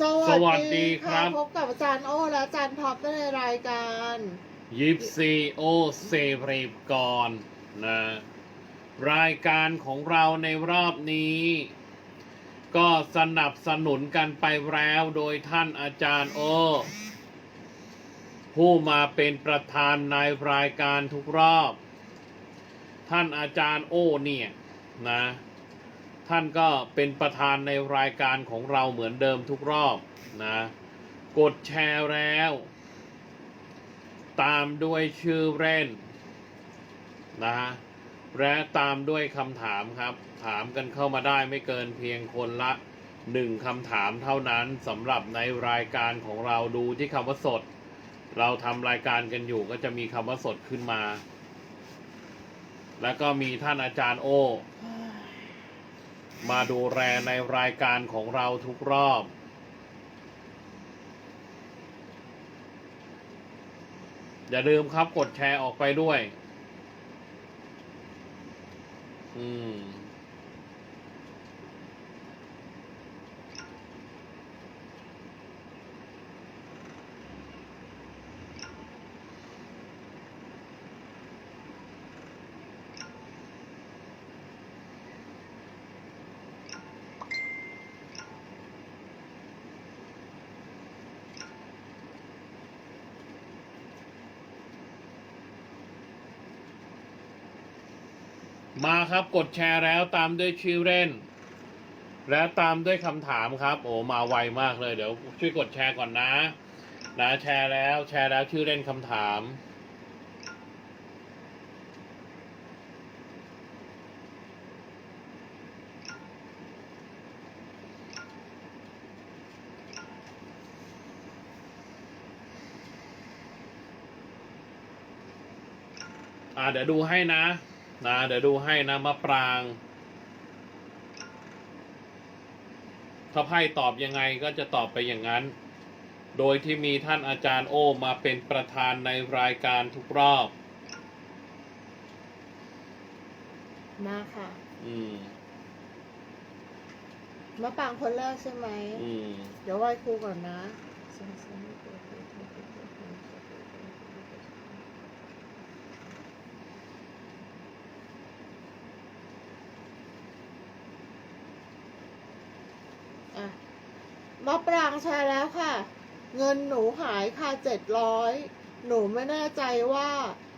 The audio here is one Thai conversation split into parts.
สสวัสดีครับ พบกับอาจารย์โอ้และอาจารย์ท็อปในรายการยิปซีโอเซเพรบกรนะรายการของเราในรอบนี้ ก็สนับสนุนกันไปแล้วโดยท่านอาจารย์โอ ผู้มาเป็นประธานในรายการทุกรอบ ท่านอาจารย์โอเนี่ยนะ ท่านก็เป็นประธานในรายการของเราเหมือนเดิมทุกรอบนะ กดแชร์แล้ว ตามด้วยชื่อเล่นนะฮะและตามด้วยคำถามครับ ถามกันเข้ามาได้ไม่เกินเพียงคนละหนึ่งคำถามเท่านั้นสำหรับในรายการของเราดูที่คำว่าสด เราทำรายการกันอยู่ก็จะมีคำว่าสดขึ้นมา แล้วก็มีท่านอาจารย์โอ มาดูแลในรายการของเราทุกรอบ อย่าลืมครับกดแชร์ออกไปด้วย อืม มาครับกดแชร์แล้วตามด้วยชื่อเล่น และตามด้วยคำถามครับ โอ้มาไวมากเลยเดี๋ยวช่วยกดแชร์ก่อนนะ นะแชร์แล้วแชร์แล้วชื่อเล่นคำถามอ่าเดี๋ยวดูให้นะ นะเดี๋ยวดูให้นะมะปรางถ้าไพ่ตอบยังไงก็จะตอบไปอย่างนั้น โดยที่มีท่านอาจารย์โอมาเป็นประธานในรายการทุกรอบ มาค่ะ อืมมะปรางคนแรกใช่ไหม อืม เดี๋ยวไหว้ครูก่อนนะอะ มะปรางแชร์แล้วค่ะ เงินหนูหายค่ะเจ็ดร้อยหนูไม่แน่ใจว่า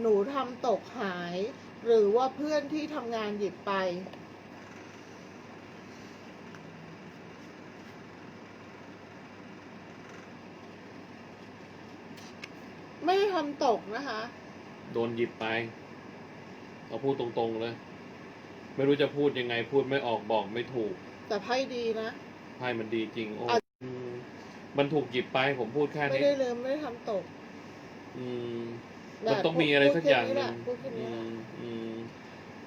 หนูทำตกหาย หรือว่าเพื่อนที่ทำงานหยิบไป ไม่ได้ทำตกนะคะ โดนหยิบไปเอาพูดตรงๆเลย ไม่รู้จะพูดยังไงพูดไม่ออกบอกไม่ถูก แต่ไพ่ดีนะ ไพ่มันดีจริงโอ้อะอื มมันถูกหยิบไปผมพูดแค่ไม่นี้ ได้ลืมไม่ได้ทำตก อืมแต่มันต้องมีอะไรสักอย่างหนึ่งพูดแค่นี้อืแหละ มอืม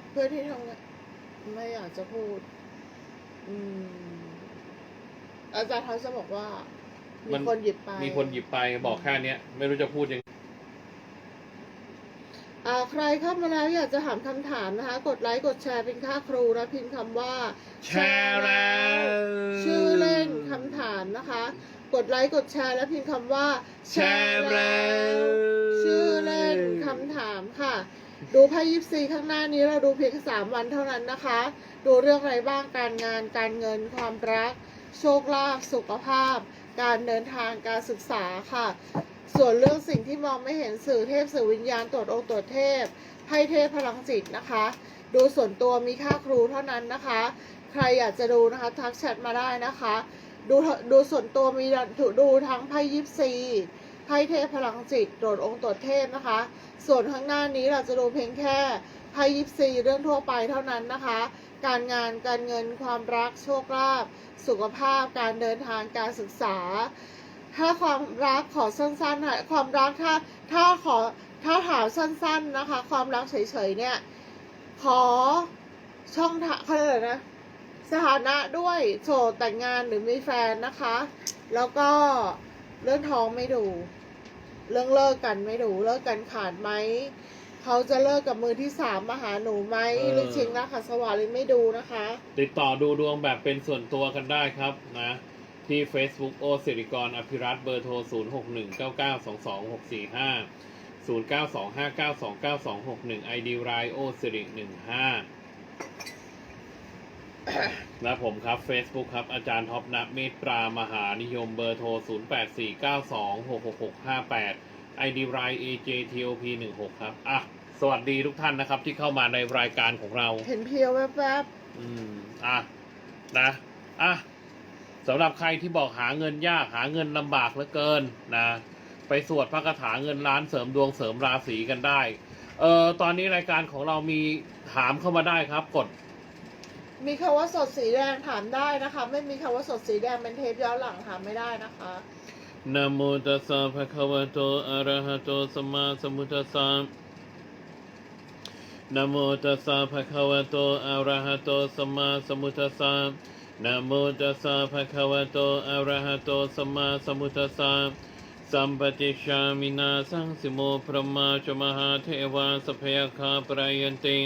เพื่อนที่ทำงานไม่อยากจะพูด อืม อาจารย์เขาจะบอกว่า มีคนหยิบไปมีคนหยิบไปบอกแค่เนี้ย ไม่รู้จะพูดยังอ่าใครเข้ามาแล้วอยากจะถามคำถามนะคะ กดไลค์กดแชร์เป็นค่าครูนะพิมพ์คำว่า แชร์แล้ว ชื่อเล่นคำถามนะคะ กดไลค์กดแชร์แล้วพิมพ์คำว่า แชร์แล้ว ชื่อเล่นคำถามค่ะ ดูไพ่ยิปซีข้างหน้านี้เราดูเพียงแค่สามวันเท่านั้นนะคะ ดูเรื่องอะไรบ้างการงานการเงินความรัก โชคลาภสุขภาพ การเดินทางการศึกษาค่ะ ส่วนเรื่องสิ่งที่มองไม่เห็นสื่อเทพสื่อวิญญาณตรวจองค์ตรวจเทพไพ่เทพพลังจิตนะคะ ดูส่วนตัวมีค่าครูเท่านั้นนะคะ ใครอยากจะดูนะคะทักแชทมาได้นะคะ ดูดูส่วนตัวมีดูทั้งไพ่ยิปซีไพ่เทพพลังจิตตรวจองค์ตรวจเทพนะคะ ส่วนข้างหน้านี้เราจะดูเพียงแค่ไพ่ยิปซีเรื่องทั่วไปเท่านั้นนะคะ การงานการเงินความรักโชคลาภสุขภาพการเดินทางการศึกษา ถ้าความรักขอสั้นๆค่ะความรักถ้าถ้าขอถ้าถามสั้นๆนะคะ ความรักเฉยๆเนี่ย ขอช่องทางเขาเรียกอะนะ สถานะด้วยโสดแต่งงานหรือมีแฟนนะคะ แล้วก็เรื่องท้องไม่ดู เรื่องเลิกกันไม่ดูเลิกกันขาดไหมเขาจะเลิกกับมือที่สามมาหาหนูไหมเออ หรือชิงรักขัดสวาหรือไม่ดูนะคะ ติดต่อดูดวงแบบเป็นส่วนตัวกันได้ครับนะ ที่ Facebook โอสิริกรอภิรัตน์เบอร์โทร 0 6 1 9 9 2 2 6 4 5 0 9 2 5 9 2 9 2 6 1 ID ไรโอสิริ15 และผมครับ Facebook ครับ อาจารย์ท็อปนักเมตตรามหานิยมเบอร์โทร 0 8 4 9 2 6 6 6 5 8 ID ไร AJTOP 16 ครับ อะ สวัสดีทุกท่านนะครับ ที่เข้ามาในรายการของเรา เห็นเพียวแวบอืม อะ นะ อะสำหรับใครที่บอกหาเงินยากหาเงินลำบากเหลือเกินนะ ไปสวดพระคาถาเงินล้านเสริมดวงเสริมราศีกันได้ เอ่อ ตอนนี้รายการของเรามีถามเข้ามาได้ครับ กดๆ มีคำว่าสดสีแดงถามได้นะคะ ไม่มีคำว่าสดสีแดงเป็นเทปย้อนหลังถามไม่ได้นะคะนะโมตัสสะภะคะวะโตอะระหะโตสัมมาสัมพุทธัสสะนะโมตัสสะภะคะวะโตอะระหะโตสัมมาสัมพุทธัสสะนะโมตัสสะภะคะวะโตอะระหะโตสัมมาสัมพุทธัสสะสัมปติชามินาสังสิโมพระมาจมหาเทวาสพเพยคาปรายันติ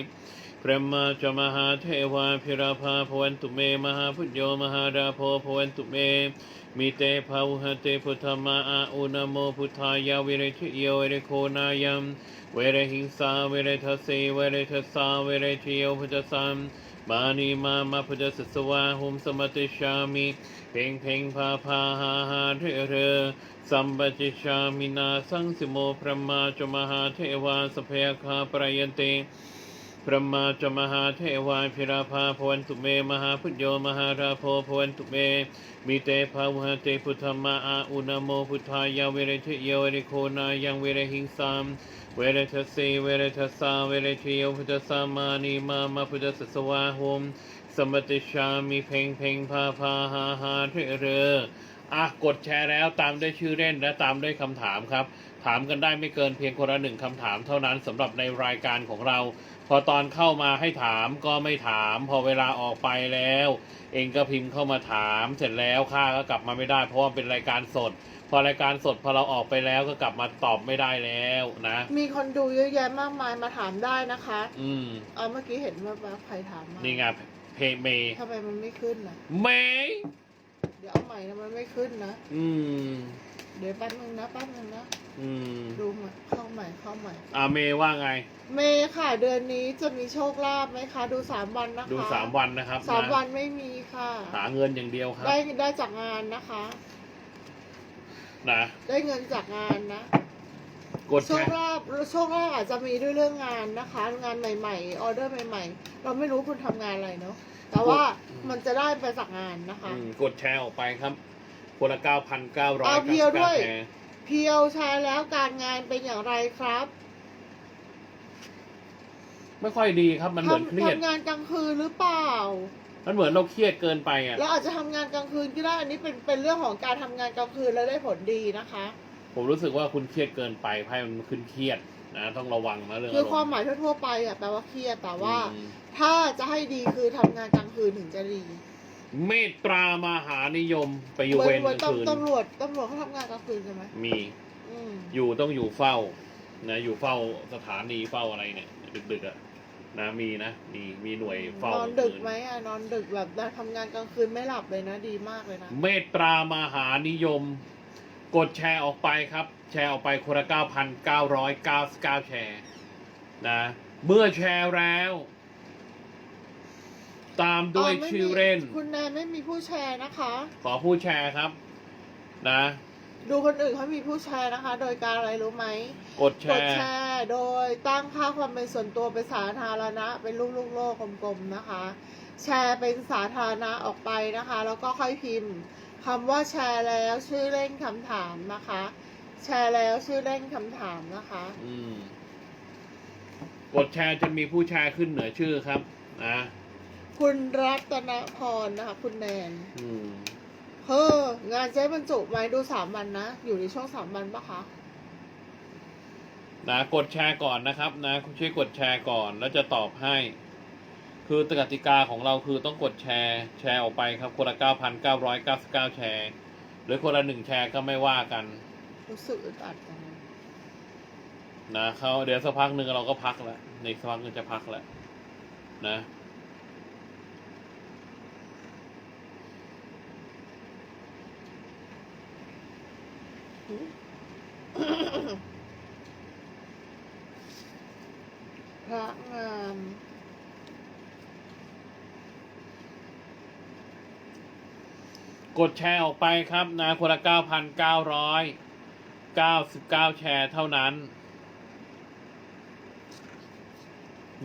พระมาจมหาเทวาพิราภาพวันตุเม มหาพุทโยมหาราโพพวันตุเมมิเตภาวหเตพุทธมาอาอุนโมพุทธายาวิเรชโยเวเรโคนายัมเวเรหิงสาเวเรทเสเวเรทสาเวเรชโยพุทธสัมมานีมามาพุทธสสวาหุมสมติชามิ เพ่งเพ่งพาพาหาหาเรเรสัมปติชามินาสังสิโมพระมาจมหาเทวาสเพยคาปรายันติ พระมาจมหาเทวาพิราภาพวันตุเม มหาพุทโยมหาราโพพวันตุเมมิเตภาวหเตพุทธมาอาอุณโมพุทธายาเวรทโยเวเรโคนายังเวรหิงสามเวรทสีเวเรทสาเวรทโยพุทธสามานีมามาพุทธสสวาหมสมติชามิเพ่งเพ่งพาพาหาหาเทเรออะกดแชร์แล้วตามด้วยชื่อเล่นและตามด้วยคำถามครับ ถามกันได้ไม่เกินเพียงคนละหนึ่งคำถามเท่านั้นสำหรับในรายการของเรา พอตอนเข้ามาให้ถามก็ไม่ถาม พอเวลาออกไปแล้ว เองก็พิมพ์เข้ามาถามเสร็จแล้วข้าก็กลับมาไม่ได้ เพราะว่าเป็นรายการสด พอรายการสดพอเราออกไปแล้วก็กลับมาตอบไม่ได้แล้วนะ มีคนดูเยอะแยะมากมายมาถามได้นะคะอืมเอาเมื่อกี้เห็นว่าใครถามมานี่ไงเพลงเมย์ทำไมมันไม่ขึ้นนะเมย์เดี๋ยวเอาใหม่นะมันไม่ขึ้นนะ อืม เดี๋ยวแป๊บนึงนะแป๊บนึงนะอืมดูใหม่เข้าใหม่เข้าใหม่ อ่าเมย์ว่าไง เมย์ค่ะเดือนนี้จะมีโชคลาภไหมคะ ดูสามวันนะคะดูสามวันนะครับสามะวันไม่มีค่ะ หาเงินอย่างเดียวครับ ได้ได้จากงานนะคะ นะ ได้เงินจากงานนะกดโชแชคร์ลาภโชคลาภอาจจะมีด้วยเรื่องงานนะคะ งานใหม่ๆออเดอร์ใหม่ ๆ เราไม่รู้คุณทำงานอะไรเนาะแต่ว่ามันจะได้ไปจากงานนะคะอืมกดแชร์ออกไปครับ คนละเก้าพันเก้าร้อยเอาเพียวด้วยแชร์เพียวใช้แล้วการงานเป็นอย่างไรครับ ไม่ค่อยดีครับ มันเหมือนเครีทำยดทำงานกลางคืนหรือเปล่า มันเหมือนเราเครียดเกินไปอะเราอาจจะทำงานกลางคืนก็ได้อันนี้เป็นเป็นเรื่องของการทำงานกลางคืนแล้วได้ผลดีนะคะ ผมรู้สึกว่าคุณเครียดเกินไปไพ่มันขึ้นเครียดนะต้องระวังนะเรื่องคืออารความมณ์หมายทั่วๆไปอะแปลว่าเครียดแต่ว่าอืมถ้าจะให้ดีคือทำงานกลางคืนถึงจะดี เมตตามหานิยมไปอยู่เหมืเวอนรเหมืกอนลางคืนตำตำรวจตำรวจเขาทำงานกลางคืนใช่ไหมมีอืมอยู่ต้องอยู่เฝ้านะอยู่เฝ้าสถานีเฝ้าอะไรเนี่ย ดึกๆอะนะมีนะมีมีหน่วยเฝ้านอนดึกไหมอะนอนดึกแบบทำงานกลางคืนไม่หลับเลยนะดีมากเลยนะเมตตามหานิยม กดแชร์ออกไปครับ แชร์ออกไปคนละเก้าพันเก้าร้อยเก้าสิบเก้าแชร์นะเมื่อแชร์แล้ว ตามด้วยอ๋อไม่มีชื่อเล่น คุณแนนไม่มีผู้แชร์นะคะ ขอผู้แชร์ครับ นะ ดูคนอื่นเขามีผู้แชร์นะคะ โดยการอะไรรู้ไหมกดแชกดร์ แชร์โดยตั้งค่าความเป็นส่วนตัวเป็นสาธารณะเป็นลูกลูกโลกกลมๆนะคะ แชร์เป็นสาธารณะออกไปนะคะ แล้วก็ค่อยพิมพ์คำว่าแชร์แล้วชื่อเล่นคำถามนะคะ แชร์แล้วชื่อเล่นคำถามนะคะ อืม กดแชร์จะมีผู้แชร์ขึ้นเหนือชื่อครับ นะ คุณรัตนพรนะคะ คุณแนนอืมเฮ้องานเจ๊บรรจุไหมดูสามวันนะ อยู่ในช่วงสามวันปะคะ นะกดแชร์ก่อนนะครับ นะช่วยกดแชร์ก่อนแล้วจะตอบให้ คือกติกาของเราคือต้องกดแชร์ แชร์ออกไปครับ คนละเก้าพันเก้าร้อยเก้าสิบเก้าแชร์ หรือคนละหนึ่งแชร์ก็ไม่ว่ากัน รู้สึกอึดอัดจังเลยนะเขาเดี๋ยวสักพักหนึ่งเราก็พักแล้วในสักพักหนึงจะพักแล้วนะ พระงามกดแชร์ออกไปครับนะคนละเก้าพันเก้าร้อยเก้าสิบเก้าแชร์เท่านั้น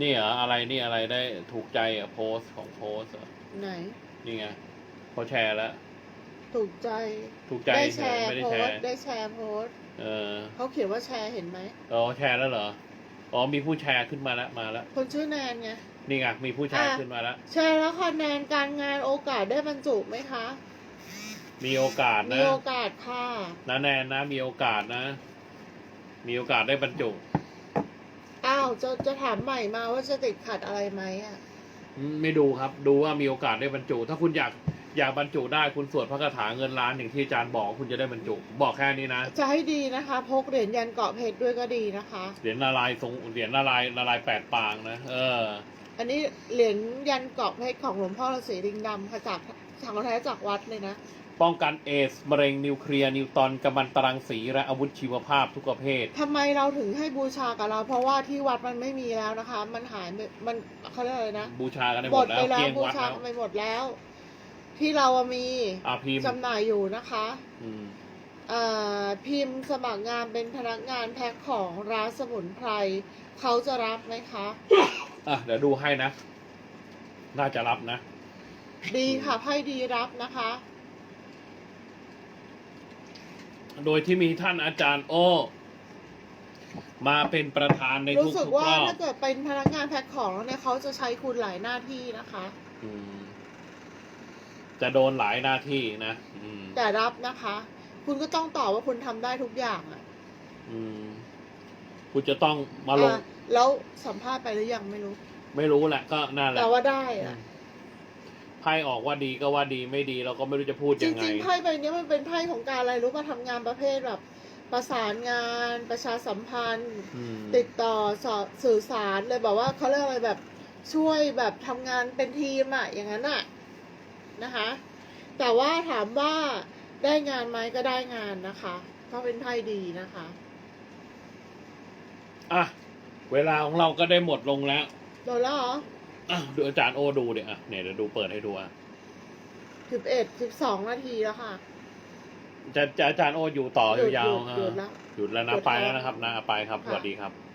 นี่เหรออะไรนี่อะไรได้ถูกใจอะโพสต์ของโพสต์เหรอไหน นี่ไงเขาแชร์แล้ว ถูกใจถูกใจได้เฉแชยร์ไม่ได้โพแชสร์ต์ได้แชร์โพสต์เออเขาเขียนว่าแชร์เห็นไหมอ๋อแชร์แล้วเหรออ๋อมีผู้แชร์ขึ้นมาแล้วมาแล้วคนชื่อแนนไง นี่ไงมีผู้แชร์อะ ขึ้นมาแล้วแชร์แล้วคะแนนการงานโอกาสได้บรรจุไหมคะมีโอกาสมีนะโอกาสค่ะนะแนนนะมีโอกาสนะ มีโอกาสได้บรรจุ อ้าวจะจะถามใหม่มาว่าจะติดขัดอะไรไหมอะ อืมไม่ดูครับ ดูว่ามีโอกาสได้บรรจุ ถ้าคุณอยาก อยากบรรจุได้คุณสวดพระคาถาเงินล้านอย่างที่อาจารย์บอกคุณจะได้บรรจุ บอกแค่นี้นะจะให้ดีนะคะ พกเหรียญยันเกาะเพชรด้วยก็ดีนะคะ เหรียญนารายณ์ทรงเหรียญนารายณ์นารายณ์แปดปางนะ เออ อันนี้เหรียญยันเกาะเพชรของหลวงพ่อฤาษีลิงดำค่ะจากสังฆแท้จากวัดเลยนะป้องกันเอสมะเร็งนิวเคลียร์นิวตอนกัมมันตรังสีและอาวุธชีวภาพทุกประเภททำไมเราถึงให้บูชากับเรา เพราะว่าที่วัดมันไม่มีแล้วนะคะ มันหายไปมันเขาเรียกอะไรนะ บูชากันได้หหมมดดแล้ไปวแล้วเกลี้ยงบูวัดชาแล้วไปหมดแล้ว ที่เราอะมีอาพิมพ์จำหน่ายอยู่นะคะอืมอ่าพิมพ์สมัครงานเป็นพนักงานแพ็คของร้านสมุนไพรเขาจะรับไหมคะ อะเดี๋ยวดูให้นะ น่าจะรับนะ ดีค่ะไพ่ดีรับนะคะ โดยที่มีท่านอาจารย์ โอ มาเป็นประธานในทุรู้กสึกๆว่ารอบถ้าเกิดเป็นพนักงานแพ็คของแล้วเนี่ยเขาจะใช้คุณหลายหน้าที่นะคะ อืม จะโดนหลายหน้าที่นะอืมแต่รับนะคะ คุณก็ต้องตอบว่าคุณทำได้ทุกอย่างอะอืมคุณจะต้องมาลง อะแล้วสัมภาษณ์ไปหรือยังไม่รู้ ไม่รู้แหละก็นั่นแหละแต่ว่าได้อือะมไพ่ออกว่าดีก็ว่าดีไม่ดีเราก็ไม่รู้จะพูดจยังไง ริงๆไพ่ใบเนี้ยมันเป็นไพ่ของการอะไรรู้มาทำงานประเภทแบบ ประสานงาน ประชาสัมพันธ์ อืมติดต่อสอสื่อสารเลยแบบว่าเขาเรียกอะไรแบบช่วยแบบทำงานเป็นทีมอะอย่างนั้นอะ นะคะ แต่ว่าถามว่าได้งานไหมก็ได้งานนะคะก็เป็นไพ่ดีนะคะ อะ เวลาของเราก็ได้หมดลงแล้วโดนแล้วเหรออะดูอาจารย์โอดูเดี๋ยวอะเนี่ยเดี๋ยวดูเปิดให้ดูอะสิบเอ็ดสิบสองนาทีแล้วค่ะจะจะอาจารย์โออยู่ต่อหยุดยาวหยุดๆหยุดอะแล้วหยุดแล้วหนะยุดไปแล้แล้ววนะครับนะไปครับค่ะสวัสดีครับ